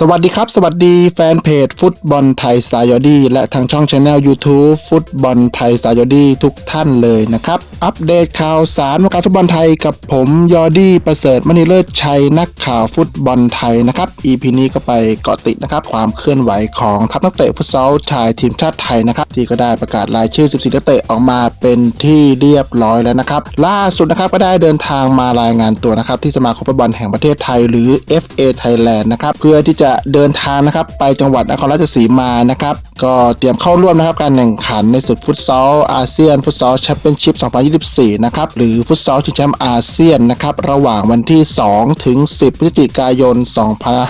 สวัสดีครับ สวัสดีแฟนเพจฟุตบอลไทยสายอดี และทางช่องช anel YouTube ฟุตบอลไทยสายอดี ทุกท่านเลยนะครับ อัปเดตข่าวสารวงการฟุตบอลไทยกับผมยอดี้ประเสริฐมณีเลิศชัยนักข่าวฟุตบอลไทยนะครับ EP นี้ก็ไปเกาะติดนะครับ ความเคลื่อนไหวของทัพนักเตะฟุตซอลชายทีมชาติไทยนะครับ ที่ก็ได้ประกาศรายชื่อ 14 นักเตะออกมาเป็นที่เรียบร้อยแล้วนะครับล่าสุดนะครับก็ได้เดินทางมารายงานตัวนะครับที่สมาคมฟุตบอลแห่งประเทศไทย หรือ FA Thailand นะครับเพื่อที่จะะเดินทางนะครับไปจังหวัดนครราชสีมานะครับ ก็เตรียมเข้าร่วมนะครับการแข่งขันในศึกฟุตซอลอาเซียน ฟุตซอลแชมเปี้ยนชิพ 2024 นะครับหรือฟุตซอลชิงแชมป์อาเซียนนะครับระหว่างวันที่ 2 ถึง 10 พฤศจิกายน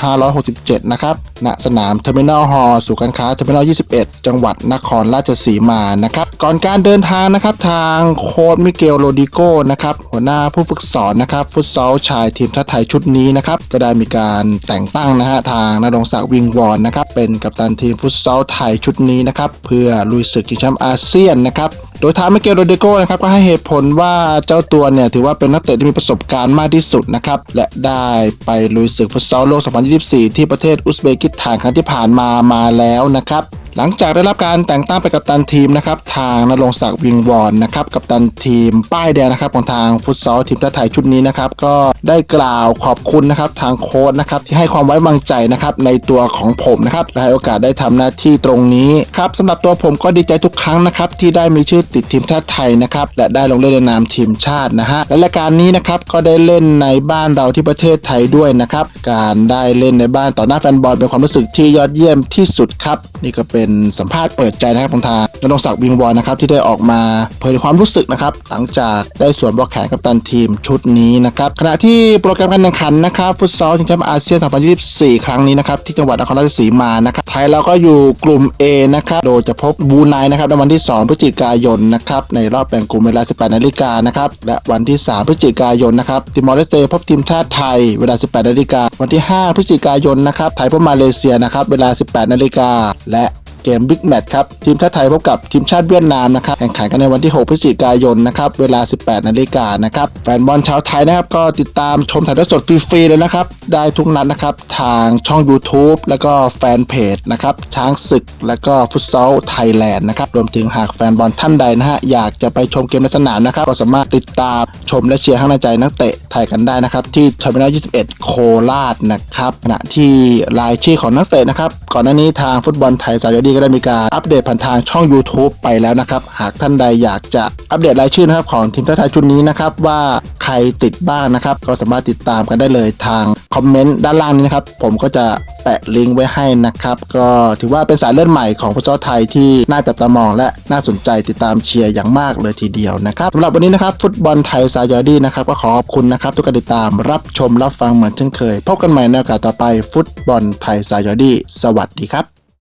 2567 นะครับณสนามเทอร์มินอลฮอลล์สู่การค้าเทอร์มินอล 21 จังหวัดนครราชสีมานะครับก่อนการเดินทางนะครับทางโค้ชมิเกลโรดิโกนะครับหัวหน้าผู้ฝึกสอนนะครับฟุตซอลชายทีมชาติไทยชุดนี้นะครับก็ได้มีการแต่งตั้งนะฮะทางนรงศักดิ์วิงวอนนะครับเป็นกัปตันทีมฟุตซอลไทยชุดนี้นะครับเพื่อลุยศึกชิงแชมป์อาเซียนนะครับ โดยทางมิเกลโรดิโกนะครับก็ให้เหตุผลว่าเจ้าตัวเนี่ยถือว่าเป็นนักเตะที่มีประสบการณ์มากที่สุดนะครับและได้ไปลุยศึกฟุตซอลโลก 2024 ที่ประเทศอุซเบกิสถานครั้งที่ผ่านมามาแล้วนะครับ หลังจากได้รับการแต่งตั้งเป็นกัปตันทีมนะครับทางนรงศักดิ์วิงวอนนะครับกัปตันทีมป้ายแดงนะครับของทางฟุตซอลทีมชาติไทยชุดนี้นะครับก็ได้กล่าวขอบคุณนะครับทางโค้ชนะครับที่ให้ความไว้วางใจนะครับในตัวของผมนะครับและให้โอกาสได้ทำหน้าที่ตรงนี้ครับสำหรับตัวผมก็ดีใจทุกครั้งนะครับที่ได้มีชื่อติดทีมชาติไทยนะครับและได้ลงเล่นในนามทีมชาตินะฮะและรายการนี้นะครับก็ได้เล่นในบ้านเราที่ประเทศไทยด้วยนะครับการได้เล่นในบ้านต่อหน้าแฟนบอลเป็นความรู้สึกที่ยอดเยี่ยมที่สุดครับนี่ก็เป็นสัมภาษณ์เปิดใจนะครับของทางนรงศักดิ์วิงวอนนะครับที่ได้ออกมาเผยความรู้สึกนะครับหลังจากได้สวมบล็อกแขนกัปตันทีมชุดนี้นะครับขณะที่โปรแกรมการแข่งขันนะครับฟุตซอลชิงแชมป์อาเซียน 2024 ครั้งนี้นะครับที่จังหวัดนครราชสีมานะครับไทยเราก็อยู่กลุ่ม A นะครับโดยจะพบบูไนนะครับในวันที่ 2 พฤศจิกายนนะครับในรอบแบ่งกลุ่มเวลา 18นาฬิกานะครับและวันที่ 3 พฤศจิกายนนะครับติมอร์เลสเตพบทีมชาติไทยเวลา 18นาฬิกาวันที่ 5 พฤศจิกายนนะครับไทยพบมาเลเซียนะครับเวลา 18นาฬิกาและ เกมบิ๊กแมตช์ครับ ทีมชาติไทยพบกับทีมชาติเวียดนามนะครับ แข่งขันกันในวันที่ 6 พฤศจิกายนนะครับ เวลา 18 นาฬิกานะครับ แฟนบอลชาวไทยนะครับ ก็ติดตามชมถ่ายทอดสดฟรีๆเลยนะครับ ได้ทุกนัดนะครับ ทางช่อง YouTube แล้วก็แฟนเพจนะครับ ช้างศึก แล้วก็ฟุตซอลไทยแลนด์นะครับ รวมถึงหากแฟนบอลท่านใดนะฮะ อยากจะไปชมเกมในสนามนะครับ ก็สามารถติดตามชมและเชียร์ข้างในใจนักเตะไทยกันได้นะครับ ที่เทอร์มินอล21 โคราชนะครับ ขณะที่รายชื่อของนักเตะนะครับ ก่อนหน้านี้ทางฟุตบอลไทยสายดีก็ได้มีการอัปเดตผ่านทางช่อง YouTube ไปแล้วนะครับ หากท่านใดอยากจะอัปเดตรายชื่อนะครับของทีมชาติไทยชุดนี้นะครับว่าใครติดบ้างนะครับ ก็สามารถติดตามกันได้เลยทางคอมเมนต์ด้านล่างนี้นะครับ ผมก็จะแปะลิงก์ไว้ให้นะครับ ก็ถือว่าเป็นสายเลือดใหม่ของฟุตซอลไทยที่น่าจับตามอง และน่าสนใจติดตามเชียร์อย่างมากเลยทีเดียวนะครับสำหรับวันนี้นะครับ ฟุตบอลไทยสายอดี้นะครับ ก็ขอขอบคุณนะครับ ทุกการติดตามรับชมรับฟังเหมือนเช่นเคย พบกันใหม่ในโอกาสต่อไปฟุตบอลไทยสายอดี้สวัสดีครับ